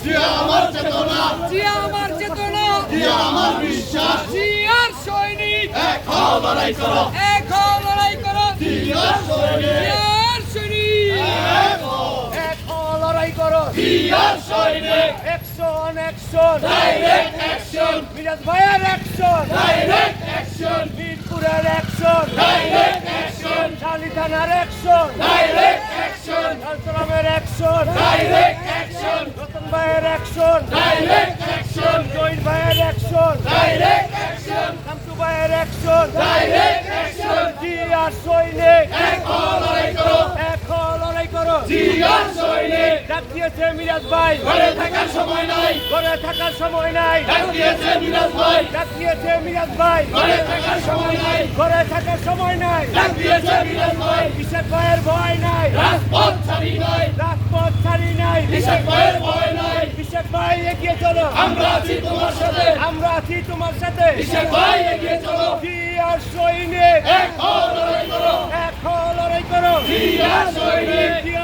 আমার চেতনা। জিয়া আমার চেতনা। জিয়া আমার বিশ্বাস। জিয়ার সৈনিক। এক হও লড়াই করো। এক হও লড়াই করো। জিয়ার সৈনিক। জিয়ার সৈনিক। এক হও। এক হও লড়াই করো। জিয়ার সৈনিক। Action action direct action Miraj ভাইয়ের অ্যাকশন ডাইরেক্ট অ্যাকশন মিরপুরের অ্যাকশন ডাইরেক্ট অ্যাকশন শালি থানার অ্যাকশন ডাইরেক্ট অ্যাকশন কালতরামের অ্যাকশন ডাইরেক্ট অ্যাকশন। রতন ভাইয়ের অ্যাকশন। ডাইরেক্ট অ্যাকশন জৈন ভাইয়ের অ্যাকশন। ডাইরেক্ট অ্যাকশন শামসু ভাইয়ের অ্যাকশন। ডাইরেক্ট অ্যাকশন জিয়ার সৈনিক। এক লড়াই করো। এক লড়াই করো। জিয়ার সৈনিক। ডাক দিয়েছে মিরাজ ভাই। ঘরে থাকার সময় নাই। ঘরে থাকার সময় নাই। ডাক দিয়েছে মিরাজ ভাই। ডাক দিয়েছে মিরাজ ভাই। ঘরে থাকার সময় নাই। ঘরে থাকার সময় নাই। ডাক দিয়েছে মিরাজ ভাই। কিসের ভয়ের ভয় নাই। রাজপথ ছাড়ি ভাইয়ের ভয় নাই। কিসের ভাই এগিয়ে চলো। আমরা আছি তোমার সাথে। আমরা আছি তোমার সাথে। কিসের ভাই এগিয়ে চলো। জিয়ার সৈনিক। এক হও লড়াই করো। এক হও লড়াই করো। জিয়ার সৈনিক।